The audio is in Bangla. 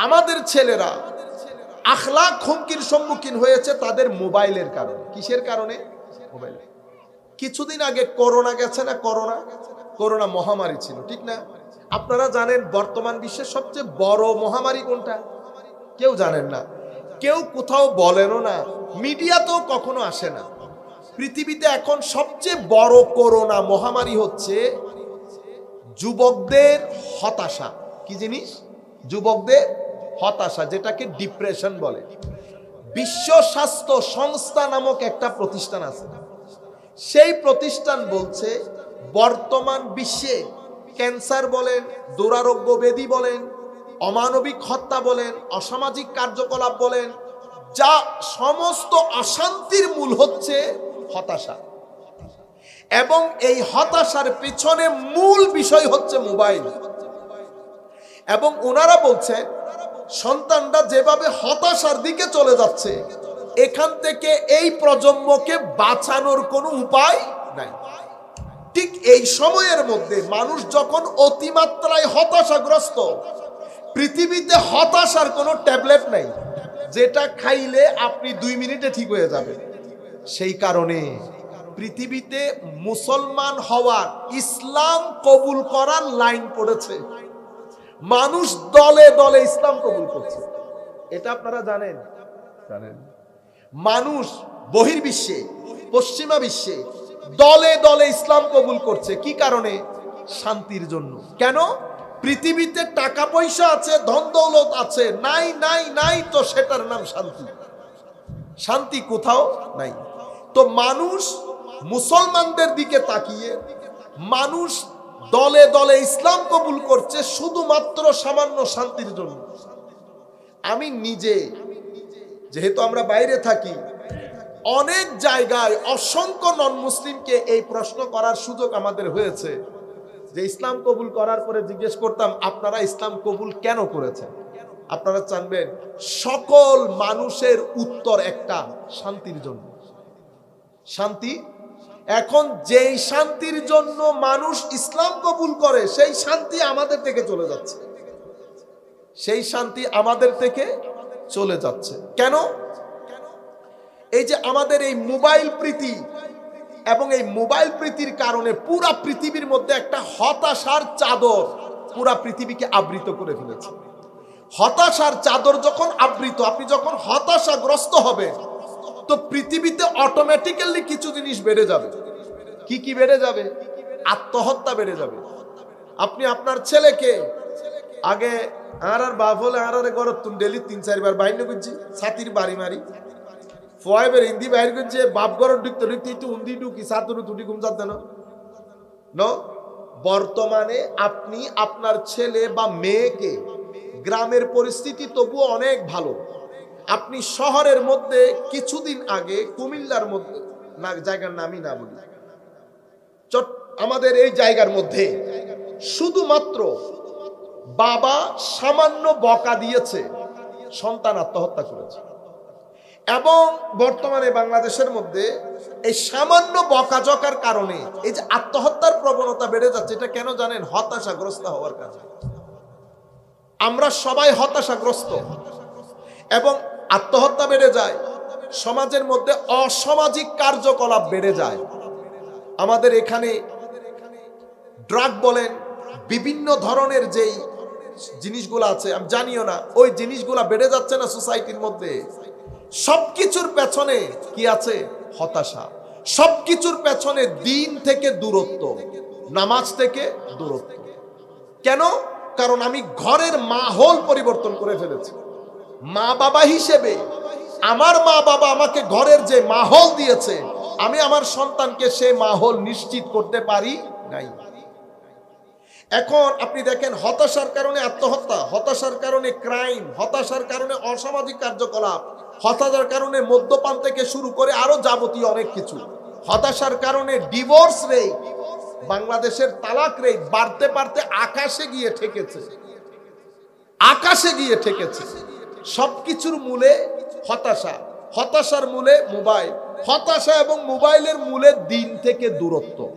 আমাদের ছেলেরা আখলাক হুমকির সম্মুখীন হয়েছে তাদের মোবাইলের কারণে। কিসের কারণে? মোবাইল। কিছুদিন আগে করোনা গেছে না করোনা? করোনা মহামারী ছিল, ঠিক না? আপনারা জানেন বর্তমান বিশ্বের সবচেয়ে বড় মহামারী কোনটা? কেউ জানেন না। কেউ কোথাও বলেনও না। মিডিয়া তো কখনো আসে না। পৃথিবীতে এখন সবচেয়ে বড় করোনা মহামারী হচ্ছে যুবকদের হতাশা। কি জিনিস? যুবকদের হতাশা, যেটাকে ডিপ্রেশন বলে। বিশ্ব স্বাস্থ্য সংস্থা নামক একটা প্রতিষ্ঠান আছে। সেই প্রতিষ্ঠান বলছে, বর্তমান বিশ্বে ক্যান্সার বলেন, দুরারোগ্য ব্যাধি বলেন, অমানবিক হত্যা বলেন, অসামাজিক কার্যকলাপ বলেন, যা সমস্ত অশান্তির মূল হচ্ছে হতাশা। এবং এই হতাশার পেছনে মূল বিষয় হচ্ছে মোবাইল। এবং ওনারা বলছেন সন্তানরা যেভাবে হতাশার দিকে চলে যাচ্ছে, এখান থেকে এই প্রজন্মকে বাঁচানোর কোনো উপায় নাই। ঠিক এই সময়ের মধ্যে মানুষ যখন অতিমাত্রায় হতাশাগ্রস্ত, পৃথিবীতে হতাশার কোনো ট্যাবলেট নাই। যেটা খাইলে আপনি দুই মিনিটে ঠিক হয়ে যাবে। সেই কারণে পৃথিবীতে মুসলমান হওয়ার ইসলাম কবুল করার লাইন পড়েছে। মানুষ দলে দলে ইসলাম কবুল করছে। এটা আপনারা জানেন। জানেন। মানুষ বহির্বিশ্বে পশ্চিমা বিশ্বে দলে দলে ইসলাম কবুল করছে। কি কারণে? শান্তির জন্য। কেন? পৃথিবীতে টাকা পয়সা আছে ধন দৌলত আছে নাই নাই নাই তো সেটার নাম শান্তি। শান্তি কোথাও নাই। তো মানুষ মুসলমানদের দিকে তাকিয়ে মানুষ দলে দলে ইসলাম কবুল করছে শুধুমাত্র সামান্য শান্তির জন্য। আমি নিজে, যেহেতু আমরা বাইরে থাকি, অনেক জায়গায় অসংখ্য নন মুসলিমকে এই প্রশ্ন করার সুযোগ আমাদের হয়েছে। যে ইসলাম কবুল করার পরে জিজ্ঞেস করতাম, আপনারা ইসলাম কবুল কেন করেছেন? আপনারা জানবেন, সকল মানুষের উত্তর একটা, শান্তির জন্য। শান্তি এখন যেই শান্তির জন্য মানুষ ইসলাম কবুল করে, সেই শান্তি আমাদের থেকে চলে যাচ্ছে। সেই শান্তি আমাদের থেকে চলে যাচ্ছে। কেন? এই যে আমাদের এই মোবাইল প্রীতি এবং এই মোবাইল প্রীতির কারণে পুরা পৃথিবীর মধ্যে একটা হতাশার চাদর পুরা পৃথিবীকে আবৃত করে ফেলেছে। হতাশার চাদর যখন আবৃত, আপনি যখন হতাশাগ্রস্ত হবেন তো পৃথিবীতে অটোমেটিক্যালি কিছু জিনিস বেড়ে যাবে। কি কি বেড়ে যাবে? আত্মহত্যা বেড়ে যাবে। আপনি আপনার ছেলেকে আগে আর আর বাপ হলে আর আর গরত তুন ডেলি তিন চারবার বাইরে করছি, ছাতির বাড়ি মারি। ফয়েবের হিন্দি বাইর করছে, বাপ গরত ঢুকতে ঢুকতে একটু উন্দি ঢুকি সাতুরু তুটি ঘুম যাতে না। ন, বর্তমানে আপনি আপনার ছেলে বা মেয়েকে গ্রামের পরিস্থিতি তবুও অনেক ভালো। আপনি শহরের মধ্যে কিছুদিন আগে কুমিল্লার মধ্যে, না, জায়গার নামই না বলি। আমাদের এই জায়গার মধ্যে শুধুমাত্র বাবা সামান্য বকা দিয়েছে, সন্তান আত্মহত্যা করেছে। এবং বর্তমানে বাংলাদেশের মধ্যে এই সামান্য বকাঝকার কারণে এই যে আত্মহত্যার প্রবণতা বেড়ে যাচ্ছে, এটা কেন জানেন? হতাশাগ্রস্ত হওয়ার কারণে। আমরা সবাই হতাশাগ্রস্ত। এবং আত্মহত্যা বেড়ে যায়, সমাজের মধ্যে অসামাজিক কার্যকলাপ বেড়ে যায়। আমাদের এখানে ড্রাগ বলেন, বিভিন্ন ধরনের যেই জিনিসগুলো আছে, আমি জানিও না, ওই জিনিসগুলা বেড়ে যাচ্ছে না সোসাইটির মধ্যে। সবকিছুর পেছনে কি আছে? হতাশা। সবকিছুর পেছনে দিন থেকে দূরত্ব, নামাজ থেকে দূরত্ব। কেন? কারণ আমি ঘরের মাহল পরিবর্তন করে ফেলেছি। মা বাবা হিসেবে আমার মা বাবা আমাকে ঘরের যে মাহল দিয়েছে, আমি আমার সন্তানকে সে মাহল নিশ্চিত করতে পারি নাই। এখন আপনি দেখেন, হতাশার কারণে আত্মহত্যা, হতাশার কারণে ক্রাইম, হতাশার কারণে অসামাজিক কার্যকলাপ, হতাশার কারণে মদ্যপান থেকে শুরু করে আরও যাবতীয় অনেক কিছু। হতাশার কারণে ডিভোর্স রেট, বাংলাদেশের তালাক রেট বাড়তে বাড়তে আকাশে গিয়ে ঠেকেছে। আকাশে গিয়ে ঠেকেছে। সবকিছুর মূলে হতাশা। হতাশার মূলে মোবাইল। হতাশা এবং মোবাইলের মূলে দিন থেকে দূরত্ব।